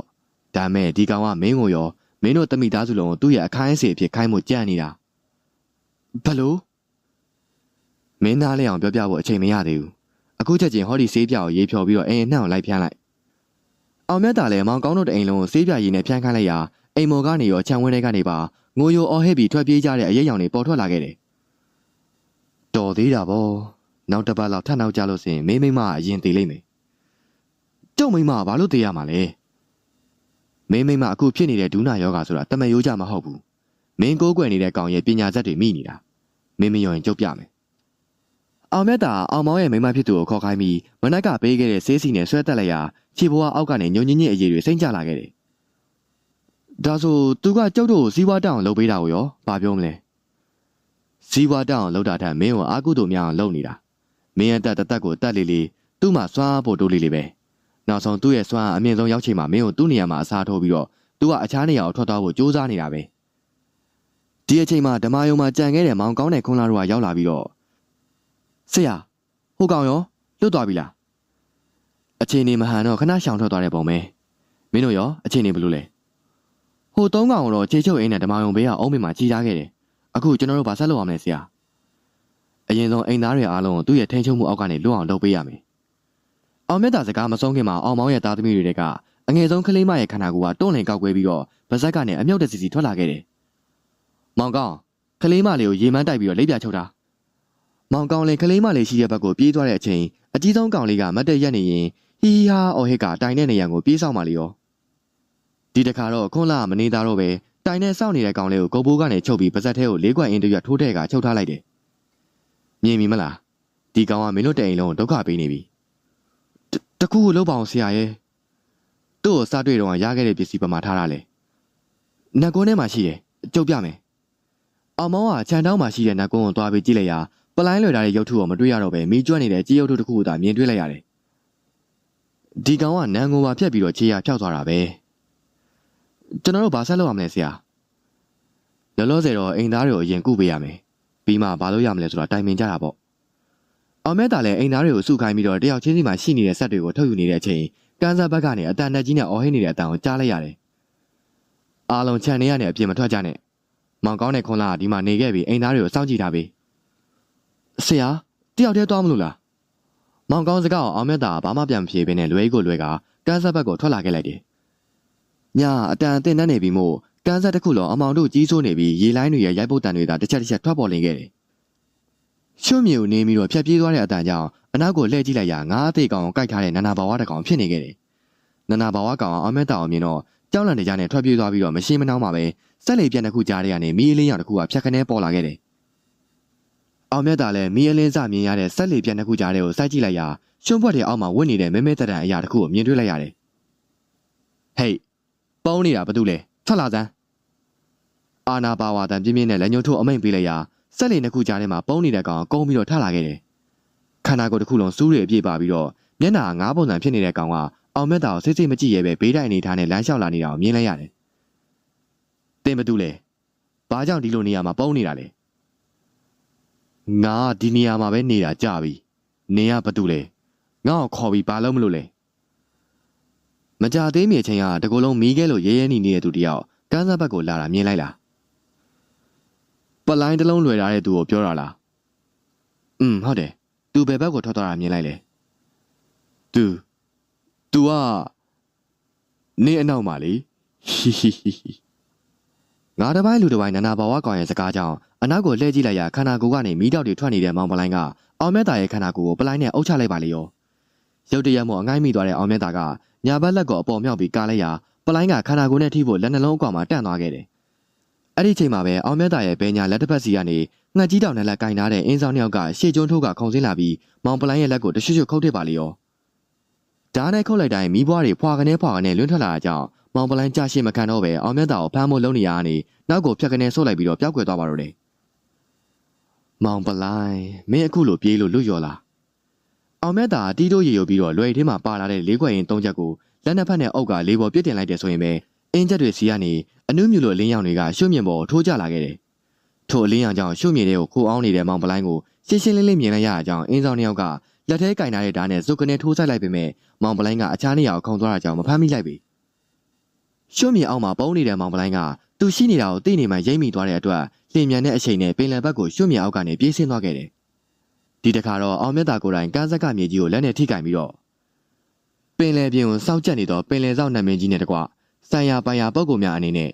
ဒါမဲ့ဒီကောင်ကမင်းကိုရောမင်းတို့တမိသားစုလုံးကိုသူ့ရဲ့အခိုင်းအစေအဖြစ်ခိုင်းမှုကြံ့နေတာဘလို့မင်းသားလေးအောင်ပြောပြဖို့အချိန်မရသေးဘူးအခုချက်ချင်းဟောဒီဆေးပြာကိုရေးဖြော်ပြီးတော့အိမ်နှံ့ကိုလိုက်ဖျန်းလိုက်အောင်မြတ်တာလည်းမောင်ကောင်းတို့တအိမ်လုံးကိုဆေးပြာရည်နဲ့ဖျန်းခိုင်းလိုက်ရာအိမ်မော်ကနေရောခြံဝင်းထဲကနေပါငိုယိုအော်ဟစ်ပြီးထွက်ပြေးကြတဲ့အရေးရောင်တွေပေါ်ထွက်လာခဲ့တယ်တော်သေးတာဗောနောက်တစ်ပတ်လောက်ထပ်နောက်ကြလို့စင်မင်းမိမအရင်သေးလိမ့်မယ် ကျုပ်မိမဘာလို့သေးရမှာလဲမင်းမိမအခုဖြစ်နေတဲ့ဒူးနာယောဂါဆိုတာတမယိုးကြမဟုတ်ဘူးမင်းကိုးကွယ်နေတဲ့ကောင်ရဲ့ပညာဇက်တွေမိနေတာမင်းမယောရင်ကြုတ်ပြမယ်အောင်မြတ်တာအောင်မောင်းရဲ့မိမဖြစ်သူကိုခေါ်ခိုင်းပြီးမနက်ကပေးခဲ့တဲ့ဆေးစီနဲ့ဆွဲတက်လိုက်ရာခြေဘွားအောက်ကနေညုံညင်းညင်းအရေးတွေစိမ့်ကျလာခဲ့တယ်ဒါဆိုသူကကျုပ်တို့ကိုစီးပွားတောင်းလုပ်ပေးတာကိုရောဘာပြောမလဲစီးပွားတောင်းလုပ်တာထက်မင်းကိုအာကုတို့များအောင်လုပ်နေတာမင်းရဲ့တက်တက်ကိုတက်လေးလေးသူ့မှာစွမ်းဖို့တိုးလေးလေးပဲ နောက်ဆုံးသူ့ရဲ့စွမ်းအမြင့်ဆုံးရောက်ချိန်မှာမင်းကိုသူ့နေရာမှာအစားထိုးပြီးတော့သူကအခြားနေရာကိုထွက်သွားဖို့ကြိုးစားနေတာပဲဒီအချိန်မှာဓမ္မယုံမှာကြံခဲ့တဲ့မောင်ကောင်းတဲ့ခွန်လာတို့ကရောက်လာပြီးတော့ဆရာဟိုကောင်ရောလွတ်သွားပြီလားအချိန်နေမဟန်တော့ခဏရှောင်ထွက်သွားတဲ့ပုံပဲမင်းတို့ရောအချိန်နေဘလို့လဲဟိုသုံးကောင်တော့ခြေချုပ်အိမ်နဲ့ဓမ္မယုံဘေးကအုံးမင်မှာကြီးထားခဲ့တယ်အခုကျွန်တော်တို့ဘာဆက်လုပ်ရမလဲဆရာအရင်ဆုံးအိမ်သားတွေအားလုံးကိုသူ့ရဲ့ထိန်ချုပ်မှုအောက်ကနေလွတ်အောင်လုပ်ပေးရမယ် အောင်မြတ်တာစကားမဆုံးခင်မှာအောင်မောင်းရဲ့သားသမီးတွေကအငယ်ဆုံးကလေးမရဲ့ခန္ဓာကိုယ်ကတွန့်လင်ကောက်ကွဲပြီးတော့ဗဇက်ကနေအမြုပ်တစီစီထွက်လာခဲ့တယ်မောင်ကောင်ကလေးမလေးကိုရေမန်းတိုက်ပြီးတော့လက်ပြချုပ်တာမောင်ကောင်လေးကလေးမလေးရှိတဲ့ဘက်ကိုပြေးသွားတဲ့အချိန်အကြီးဆုံးကောင်လေးကမတ်တက်ရက်နေရင်ဟီဟီဟာအော်ဟစ်ကတိုင်တဲ့နေရာကိုပြေးဆောင်ပါလေရောဒီတခါတော့ခွန်းလာမနေသားတော့ပဲတိုင်နဲ့စောင့်နေတဲ့ကောင်လေးကိုကုတ်ဘိုးကနေချုပ်ပြီးပါဇက်ထဲကိုလေးကွက်အင်းတရွတ်ထိုးတဲ့ကချုပ်ထားလိုက်တယ်မြင်ပြီမလားဒီကောင်ကမင်းတို့တဲ့အိမ်လုံးကိုဒုက္ခပေးနေပြီ တကူကိုလှုပ်ပါအောင်ဆရာရဲ့သူ့ကိုစားတွေ့တော့ရခဲ့တဲ့ပစ္စည်းပမာထားတာလေနတ်ကုန်းထဲမှာရှိတယ်ကြုတ်ပြမယ်အောင်မောင်ကခြံတောင်းမှာရှိတဲ့နတ်ကုန်းကိုသွားပြီးကြည့်လိုက်ရာပလိုင်းလွယ်ထားတဲ့ရုပ်ထုကိုမတွေ့ရတော့ပဲမီးကျွတ်နေတဲ့ကြေးရုပ်ထုတစ်ခုကိုသာမြင်တွေ့လိုက်ရတယ်ဒီကောင်ကနန်းကိုပါဖြတ်ပြီးတော့ခြေရဖြောက်သွားတာပဲကျွန်တော်တို့ဘာဆက်လုပ်ရမလဲဆရာလောလောဆယ်တော့အိမ်သားတွေကိုအရင်ကုပေးရမယ်ပြီးမှဘာလို့ရမလဲဆိုတာတိုင်ပင်ကြတာပေါ့ အောင်မဲတာလည်းအိမ်သားတွေကိုစုခိုင်းပြီးတော့တယောက်ချင်းစီမှာရှိနေတဲ့ဆက်တွေကိုထုတ်ယူနေတဲ့အချိန်ကန်းစားဘက်ကနေအတန်တက်ကြီးနဲ့အော်ဟစ်နေတဲ့အတန်ကိုကြားလိုက်ရတယ်အားလုံးခြံနေရတဲ့အပြင်မထွက်ကြနဲ့မောင်ကောင်းတဲ့ခွန်လာကဒီမှာနေခဲ့ပြီးအိမ်သားတွေကိုစောင့်ကြည့်ထားပြီးဆရာတယောက်တည်းသွားမလို့လားမောင်ကောင်းစကားကိုအောင်မြတ်တာဘာမှပြန်မဖြေဘဲနဲ့လွဲကိုလွဲကကန်းဆက်ဘက်ကိုထွက်လာခဲ့လိုက်တယ်။ညအတန်အသင့်တန်းနေပြီမို့ကန်းဆက်တစ်ခုလုံးအမောင်တို့ကြီးစိုးနေပြီးရေလိုင်းတွေရဲ့ရိုက်ပုတ်တန်တွေသာတစ်ချက်တစ်ချက်ထွက်ပေါ်လာခဲ့တယ်။ ရွှွမြေကိုနေပြီးတော့ဖြတ်ပြေးသွားတဲ့အတန်ကြောင့်အနောက်ကိုလှည့်ကြည့်လိုက်ရာငါးအသေးကောင်ကိုကိုက်ထားတဲ့နန္နာဘာဝတစ်ကောင်ဖြစ်နေခဲ့တယ်။နန္နာဘာဝကောင်အောင်မြတ်တာအောင်မြင်တော့ကြောက်လန့်နေကြနဲ့ထွက်ပြေးသွားပြီးတော့မရှင်းမနှောင်းပါပဲစက်လေပြက်တစ်ခုကြားထဲကနေမီးအလေးရောင်တစ်ခုကဖြတ်ခနဲပေါ်လာခဲ့တယ်။အောင်မြတ်တာလည်းမီးအလင်းစမြင်ရတဲ့ဆက်လီပြန်တစ်ခုကြားထဲကိုစိုက်ကြည့်လိုက်ရာရှွန့်ဘွက်တွေအောက်မှာဝတ်နေတဲ့မဲမဲတတန်အရာတစ်ခုကိုမြင်တွေ့လိုက်ရတယ်ဟေးပုံးနေတာဘာတူလဲထွက်လာစမ်းအာနာပါဝါတန်ပြင်းပြင်းနဲ့လက်ညှိုးထိုးအမိန်ပေးလိုက်ရာ ဆက်လီနှစ်ခုကြားထဲမှာပုံးနေတဲ့ကောင်ကကုန်းပြီးတော့ထလာခဲ့တယ်ခန္ဓာကိုယ်တစ်ခုလုံးစူးတွေအပြည့်ပါပြီးတော့မျက်နှာငါးပုံစံဖြစ်နေတဲ့ကောင်ကအောင်မြတ်တာကိုစိတ်စိတ်မကြည့်ရဲပဲဘေးတိုင်အနေထားနဲ့လမ်းလျှောက်လာနေတာကိုမြင်လိုက်ရတယ်တင်ဘာတူလဲဘာကြောင့်ဒီလိုနေရာမှာပုံးနေတာလဲငါကဒီနေရာမှာပဲနေတာကြပြီ။နေရဘာတူလဲ။ငါ့ကိုခေါ်ပြီးဘာလို့မလို့လဲ။မကြသေးမီအချိန်ကတကူလုံးမီးခဲလို့ရဲရဲနေနေတဲ့သူတယောက်ကန်းစားဘက်ကိုလာတာမြင်လိုက်လား။ ပလိုင်းတစ်လုံးလွှဲထားတဲ့သူကိုပြောတာလားอืมဟုတ်တယ်သူဘယ်ဘက်ကိုထွက်သွားတာမြင်လိုက်လဲသူ तू อ่ะနင်းအနောက်မှာလေငါတစ်ပိုင်းလူတစ်ပိုင်းနာနာဘာဝကောင်ရဲ့စကားကြောင့်အနောက်ကိုလှည့်ကြည့်လိုက်ရခန္ဓာကိုယ်ကနေမိတောက်တွေထွက်နေတဲ့မောင်ပလိုင်းကအောင်မြတ်သားရဲ့ခန္ဓာကိုယ်ကိုပလိုင်းနဲ့အုပ်ချလိုက်ပါလေရောရုတ်တရက်မို့အငိုင်းမိသွားတဲ့အောင်မြတ်သားကညာဘက်လက်ကိုအပေါ်မြောက်ပြီးကားလိုက်ရပလိုင်းကခန္ဓာကိုယ်နဲ့ထိဖို့လက်နှလုံးအကွာမှာတန့်သွားခဲ့တယ်။ အဲ့ဒီချိန်မှာပဲအောင်မြတ်တာရဲ့ဘဲညာလက်တစ်ဖက်စီကနေငှက်ကြီးတောင်နဲ့လက်ကင်ထားတဲ့အင်းဆောင်နှစ်ယောက်ကရှေ့ကျွန်းထိုးကခုံစင်းလာပြီးမောင်ပလိုင်းရဲ့လက်ကိုတရွှွှွခုတ်ထစ်ပါလေရောဓာတ်နဲ့ခုတ်လိုက်တိုင်းမီးပွားတွေဖွာကနေဖွာကနေလွင့်ထွက်လာတာကြောင့်မောင်ပလိုင်းကြရှိမခံတော့ပဲအောင်မြတ်တာကိုဖမ်းဖို့လုပ်နေရတာနေနောက်ကိုဖြတ်ကနေဆုတ်လိုက်ပြီးတော့ပျောက်ကွယ်သွားပါတော့တယ်မောင်ပလိုင်းမင်းအခုလိုပြေးလို့လွတ်ရော်လာအောင်မြတ်တာတီးတိုးရေရုပ်ပြီးတော့လွယ်ထဲမှာပါလာတဲ့လေးခွက်ရင်သုံးချက်ကိုလက်နှစ်ဖက်နဲ့အုပ်ကလေးပေါ်ပြစ်တင်လိုက်တယ်ဆိုရင်ပဲ အင်းချက်တွေစီကနေအနုမြူလိုလင်းရောင်တွေကရှုံ့မြင်ပေါ်ထိုးကျလာခဲ့တယ်ထို့အလင်းရောင်ကြောင့်ရှုံ့မြင်တဲ့ကိုခိုးအောင်နေတဲ့မောင်ပလိုင်းကိုရှင်းရှင်းလင်းလင်းမြင်လိုက်ရတဲ့အကြောင်းအင်းဆောင်နှစ်ယောက်ကလက်ထဲကင်ထားတဲ့ဓာတ်နဲ့စုပ်ကနေထိုးဆိုင်လိုက်ပေမဲ့မောင်ပလိုင်းကအခြားနေရာကိုခုန်သွားတာကြောင့်မဖမ်းမိလိုက်ပြီရှုံ့မြင်အောင်မှာပုံနေတဲ့မောင်ပလိုင်းကသူရှိနေတာကိုသိနေမှရိမ့်မိသွားတဲ့အတွက်လျင်မြန်တဲ့အချိန်နဲ့ပင်လယ်ဘက်ကိုရွှွမြောက်ကနေပြေးဆင်းသွားခဲ့တယ်။ဒီတခါတော့အောင်မြတ်တာကိုယ်တိုင်ကန်းဆက်ကမြေကြီးကိုလက်နဲ့ထိကင်ပြီးတော့ပင်လယ်ပြင်ကိုစောက်ကျက်နေသောပင်လယ်ဆောက်နမင်းကြီးနဲ့တကွ ဆံရပိုင်ရပုဂ္ဂိုလ်များအနေနဲ့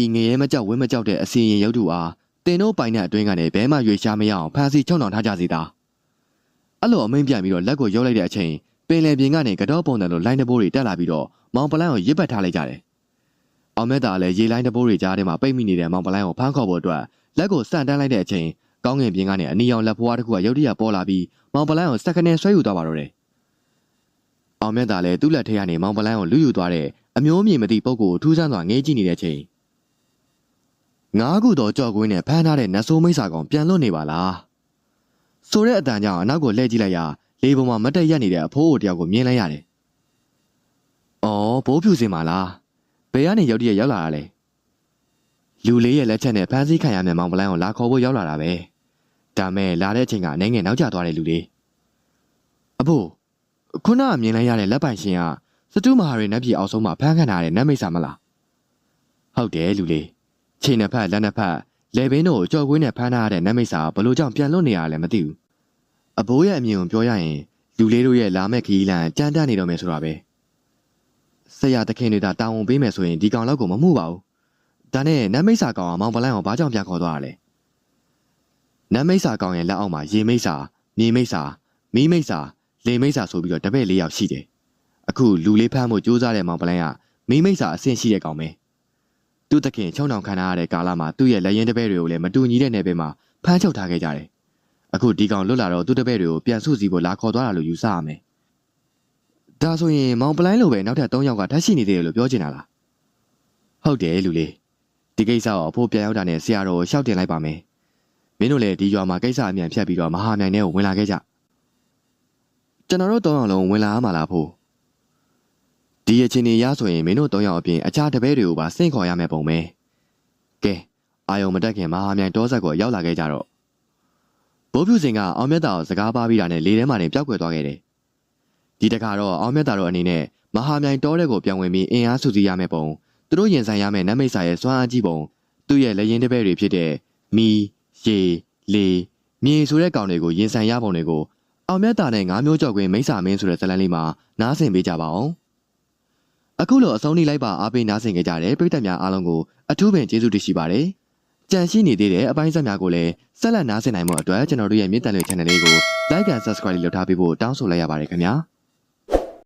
ဤငရဲမကြောက်ဝင်းမကြောက်တဲ့အစီရင်ရုပ်တုအားတင်တို့ပိုင်တဲ့အတွင်းကနေဘဲမှရွေရှားမရအောင်ဖမ်းဆီးချုံနှောင်ထားကြစီသား။အဲ့လိုအမိန်ပြန်ပြီးတော့လက်ကိုရုပ်လိုက်တဲ့အချိန်ပင်လယ်ပြင်ကနေကတော့ပုံတယ်လို့လိုင်းတဘိုးတွေတက်လာပြီးတော့မောင်ပလန်းကိုရစ်ပတ်ထားလိုက်ကြတယ်။အောင်မြတ်တာလည်းရေလိုင်းတဘိုးတွေကြားထဲမှာပိတ်မိနေတဲ့မောင်ပလန်းကိုဖမ်းခေါ်ဖို့အတွက်လက်ကိုစန့်တန်းလိုက်တဲ့အချိန်ကောင်းငင်ပြင်းကနေအနီရောင်လက်ဖွားတစ်ခုကရုတ်တရက်ပေါ်လာပြီးမောင်ပလန်းကိုစက္ကနဲ့ဆွဲယူသွားပါတော့တယ်။အောင်မြတ်သာလည်းသူ့လက်ထဲကနေမောင်ပလန်းကိုလူယူသွားတဲ့ အမျိုးမြင်မသိပုဂ္ဂိုလ်ထူးဆန်းစွာငေးကြည့်နေတဲ့အချိန်ငါးခုတော့ကြော့ကွင်းနဲ့ဖမ်းထားတဲ့နတ်ဆိုးမိတ်ဆာကောင်ပြန်လွတ်နေပါလား။ဆိုတဲ့အတန်ကြောင့်အနောက်ကိုလှည့်ကြည့်လိုက်ရာလေပေါ်မှာမတ်တက်ရက်နေတဲ့အဖိုးအိုတယောက်ကိုမြင်လိုက်ရတယ်။အော်ဘိုးဖြူစင်ပါလား။ဘယ်ကနေရောက်တရက်ရောက်လာတာလဲ။လူလေးရဲ့လက်ချက်နဲ့ဖမ်းဆီးခံရမယ့်မောင်ပလန်းကိုလာခေါ်ဖို့ရောက်လာတာပဲဒါမဲ့လာတဲ့အချိန်ကနိုင်ငယ်နောက်ကျသွားတဲ့လူလေးအဖိုးခုနကမြင်လိုက်ရတဲ့လက်ပိုင်ရှင်က စတုမဟာရီနတ်ပြည်အောက်ဆုံးမှာဖမ်းခံထားတဲ့နတ်မိတ်ဆာမလားဟုတ်တယ်လူလေးချိန်နှစ်ဖက်လက်နှစ်ဖက်လေဘင်းတို့ကိုကြော်ကွင်းနဲ့ဖမ်းထားရတဲ့နတ်မိတ်ဆာဘလို့ကြောင့်ပြန်လွတ်နေရလဲမသိဘူးအဘိုးရဲ့အမြင်ကိုပြောရရင်လူလေးတို့ရဲ့လာမဲ့ခရီးလမ်းကြမ်းတမ်းနေတော့မယ်ဆိုတာပဲဆရာတခင်တွေတာတာဝန်ပေးမယ်ဆိုရင်ဒီကောင်လောက်ကိုမမှုပါဘူးဒါနဲ့နတ်မိတ်ဆာကောင်ကမောင်ပလန်းကိုဘာကြောင့်ပြန်ခေါ်သွားတာလဲနတ်မိတ်ဆာကောင်ရဲ့လက်အောက်မှာရေမိတ်ဆာမြေမိတ်ဆာမီးမိတ်ဆာလေမိတ်ဆာဆိုပြီးတော့တပည့်လေးယောက်ရှိတယ် အခုလူလေးဖမ်းဖို့ကြိုးစားတဲ့မောင်ပလန်းကမီးမိတ်ဆာအဆင့်ရှိတဲ့ကောင်ပဲသူ့တခင်ချုံနှောင်ခံထားရတဲ့ကာလမှာသူ့ရဲ့လက်ရင်တပည့်တွေကိုလည်းမတူညီတဲ့နယ်ပယ်မှာဖမ်းချုပ်ထားခဲ့ကြတယ်အခုဒီကောင်လွတ်လာတော့သူ့တပည့်တွေကိုပြန်စုစည်းဖို့လာခေါ်သွားတာလို့ယူဆရမယ်ဒါဆိုရင်မောင်ပလိုင်းလိုပဲနောက်ထပ်၃ယောက်ကထပ်ရှိနေသေးတယ်လို့ပြောချင်တာလားဟုတ်တယ်လူလေးဒီကိစ္စကိုအဖို့ပြန်ရောက်တာနဲ့ဆရာတော်ကိုရှောက်တင်လိုက်ပါမယ်။မင်းတို့လည်းဒီရွာမှာကိစ္စအမြန်ဖြတ်ပြီးတော့မဟာမြိုင်ထဲကိုဝင်လာခဲ့ကြ။ကျွန်တော်တို့၃ယောက်လုံးဝင်လာရမှာလားဖို့။ ဒီအချင်းကြီးရဆိုရင်မင်းတို့၃ယောက်အပြင်အခြားတပည့်တွေကိုပါစင့်ခေါ်ရမယ်ပုံပဲ။ကဲအာယုံမတက်ခင်မဟာမြိုင်တောဆက်ကိုရောက်လာခဲ့ကြတော့ဘိုးဖြူစင်ကအောင်မြတ်တာကိုစကားပါပြီးတာနဲ့လေထဲမှာတင်ပျောက်ကွယ်သွားခဲ့တယ်။ဒီတခါတော့အောင်မြတ်တာတို့အနေနဲ့မဟာမြိုင်တောတဲ့ကိုပြောင်းဝင်ပြီးအင်အားစုစည်းရမယ်ပုံသူတို့ရင်ဆိုင်ရမယ့်နတ်မိတ်ဆာရဲ့စွမ်းအားကြီးပုံသူ့ရဲ့လက်ရင်တပည့်တွေဖြစ်တဲ့မီရေလေမြေဆိုတဲ့ကောင်တွေကိုရင်ဆိုင်ရပုံတွေကိုအောင်မြတ်တာနဲ့ငါးမျိုးကြောက်ကွင်းမိတ်ဆာမင်းဆိုတဲ့ဇာတ်လမ်းလေးမှာနားဆင်ပေးကြပါအောင် အခုလိုအဆုံးထိလိုက်ပါအားပေးနားဆင်ကြကြတဲ့ပရိသတ်များအားလုံးကိုအထူးပင်ကျေးဇူးတင်ရှိပါတယ်ကြံရှိနေသေးတဲ့အပိုင်းဆက်များကိုလည်းဆက်လက်နားဆင်နိုင်မှုအတွက်ကျွန်တော်တို့ရဲ့မြင့်တန်လွေ channel လေးကို like and subscribe လုပ်ထားပေးဖို့တောင်းဆိုလိုက်ရပါတယ်ခင်ဗျာ။